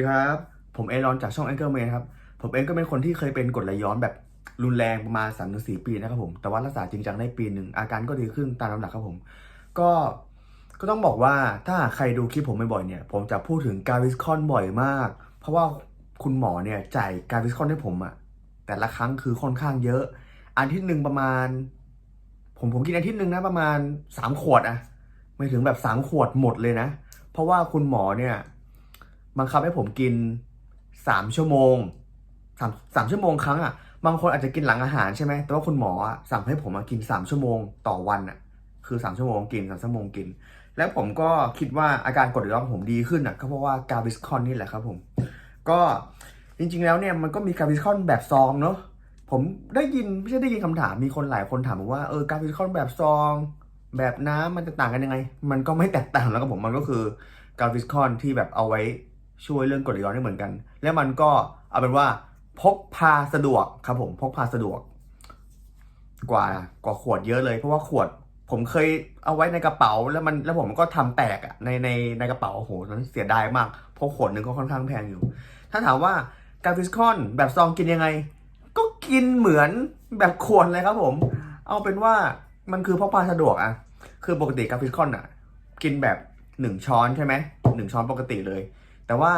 ดีครับ ผมเอรอนจากช่อง Anchor Man ครับ ผมเองก็เป็นคนที่เคยเป็นกรดไหลย้อนแบบรุนแรงประมาณ3าถึงสี่ปีนะครับผม แต่ว่ารักษาจริงจังได้ปีหนึ่งอาการก็ดีขึ้นตามลำดับครับผม ก็ ก็ต้องบอกว่าถ้าใครดูคลิปผมบ่อยๆเนี่ย ผมจะพูดถึงกาวิสคอนบ่อยมาก เพราะว่าคุณหมอเนี่ยจ่ายกาวิสคอนให้ผมอะแต่ละครั้งคือค่อนข้างเยอะอาทิตย์หนึ่งประมาณ ผมผมกินอาทิตย์หนึ่งนะประมาณสามขวดอะไม่ถึงแบบสามขวดหมดเลยนะ เพราะว่าคุณหมอเนี่ย บังคับให้ผมกินสามชั่วโมงสามสามชั่วโมงครั้งอะ บางคนอาจจะกินหลังอาหารใช่ไหม แต่ว่าคุณหมออะสั่งให้ผมมากินสามชั่วโมงต่อวันอะ คือสามชั่วโมงกินสามชั่วโมงกิน แล้วผมก็คิดว่าอาการกดไหลย้อนของผมดีขึ้นอะก็เพราะว่ากาวิสคอนนี่แหละครับผม ก็จริงๆแล้วเนี่ยมันก็มีกาวิสคอนแบบซองเนาะ ผมได้ยินไม่ใช่ได้ยินคำถามมีคนหลายคนถามผมว่าเออกาวิสคอนแบบซอง แบบน้ำมันจะต่างกันยังไง มันก็ไม่แตกต่างแล้วครับผมมันก็คือกาวิสคอนที่แบบเอาไว้ ช่วยเรื่องกรดไหลย้อนได้เหมือนกัน แล้วมันก็เอาเป็นว่าพกพาสะดวกครับผมพกพาสะดวก กว่ากว่าขวดเยอะเลย เพราะว่าขวดผมเคยเอาไว้ในกระเป๋า แล้วมันแล้วผมก็ทำแตกอะในในในกระเป๋าโอ้โหนั้นเสียดายมากเพราะขวดหนึ่งก็ค่อนข้างแพงอยู่ ถ้าถามว่ากาฟิสคอนแบบซองกินยังไง ก็กินเหมือนแบบขวดเลยครับผม เอาเป็นว่ามันคือพกพาสะดวกอะคือปกติกาฟิสคอนอะกินแบบหนึ่งช้อนใช่ไหมหนึ่งช้อนปกติเลย แต่ว่า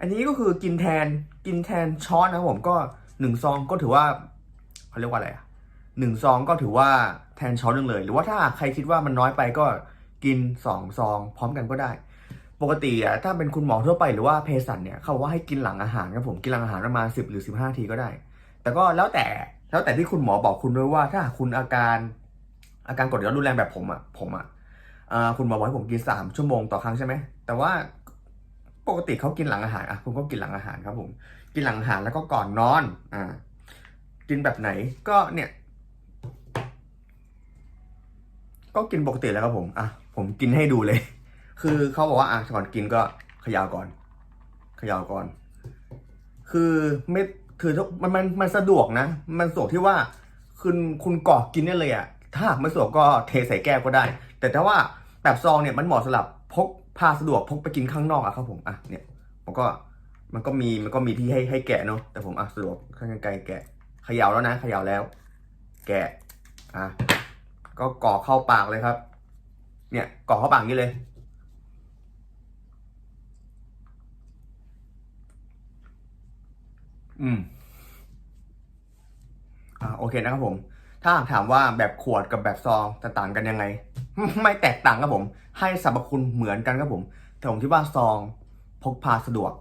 อันนี้ก็คือกินแทนกินแทนช้อนนะครับผมก็หนึ่งซองก็ถือว่าเขาเรียกว่าอะไรอะหนึ่งซองก็ถือว่าแทนช้อนหนึงเลย หรือว่าถ้าใครคิดว่ามันน้อยไปก็กินสองซองพร้อมกันก็ได้ ปกติอะถ้าเป็นคุณหมอทั่วไปหรือว่าเภสัชเนี่ยเขาบอกว่าให้กินหลังอาหารครับผมกินหลังอาหารประมาณ10หรือ15ทีก็ได้ แต่ก็แล้วแต่แล้วแต่ที่คุณหมอบอกคุณด้วยว่าถ้าคุณอาการอาการกดย้อนรุนแรงแบบผมอะผมอะอ่าคุณหมอบอกให้ผมกินสามชั่วโมงต่อครั้งใช่ไหมแต่ว่า ปกติเขากินหลังอาหารอะคุณก็กินหลังอาหารครับผม กินหลังอาหารแล้วก็ก่อนนอนอ่ากินแบบไหนก็เนี่ย ก็กินปกติแล้วครับผมอะผมกินให้ดูเลย คือเขาบอกว่าอะก่อนกินก็เขยาก่อนเขยาก่อน คือไม่คือมันมันมันสะดวกนะ มันสะดวกที่ว่าคุณคุณกอกกินได้เลยอะถ้าหากไม่สะดวกก็เทใส่แก้วก็ได้ แต่ถ้าว่าแบบซองเนี่ยมันเหมาะสำหรับพก พาสะดวกพกไปกินข้างนอกอะครับผมอะเนี่ยผมก็มันก็มีมันก็มีที่ให้ให้แกะเนาะแต่ผมอะสะดวกข้างไกลแกะเขย่าแล้วนะเขย่าแล้ว แกะอะก็กรอเข้าปากเลยครับ เนี่ยกรอเข้าปากนี้เลย อืมอ่าโอเคนะครับผม ถ้าถามว่าแบบขวดกับแบบซองจะต่างกันยังไง ไม่แตกต่างครับผม ให้สรรพคุณเหมือนกันครับผม แต่ผมคิดว่าซองพกพาสะดวก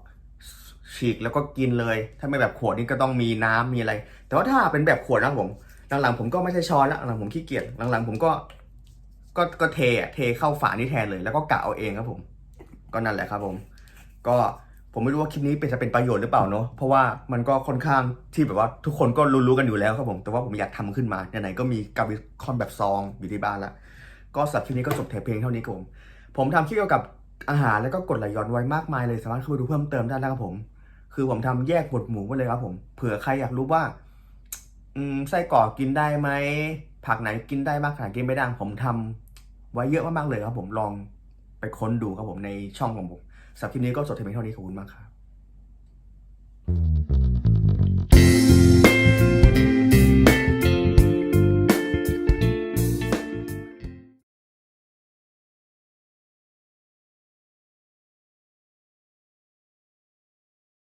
ฉีกแล้วก็กินเลย ถ้าไม่แบบขวดนี่ก็ต้องมีน้ำมีอะไร แต่ว่าถ้าเป็นแบบขวดนะผม หลังๆผมก็ไม่ใช่ช้อนละหลังผมขี้เกียจ หลังๆผมก็ ก็ก็เทอะเทเข้าฝานี่แทนเลย แล้วก็กะเอาเองครับผม ก็นั่นแหละครับผม ก็ผมไม่รู้ว่าคลิปนี้เป็นจะเป็นประโยชน์หรือเปล่าเนาะ เพราะว่ามันก็ค่อนข้างที่แบบว่าทุกคนก็รู้ๆกันอยู่แล้วครับผม แต่ว่าผมอยากทำขึ้นมาไหนๆก็มีกาวิคอนแบบซองอยู่ที่บ้านละ ก็สำหรับคลิปนี้ก็จบแต่เพียงเท่านี้ครับผม ผมทำคลิปเกี่ยวกับอาหารแล้วก็กดไหลย้อนไว้มากมายเลยสามารถเข้าไปดูเพิ่มเติมได้นะครับผม คือผมทำแยกหมวดหมู่ไว้เลยครับผม เผื่อใครอยากรู้ว่า อืมไส้กรอกกินได้ไหมผักไหนกินได้บ้างผักไหนกินไม่ได้ผมทำไว้เยอะมากๆเลยครับผมลองไปค้นดูครับผมในช่องของผมสำหรับคลิปนี้ก็จบแต่เพียงเท่านี้ขอบคุณมากครับ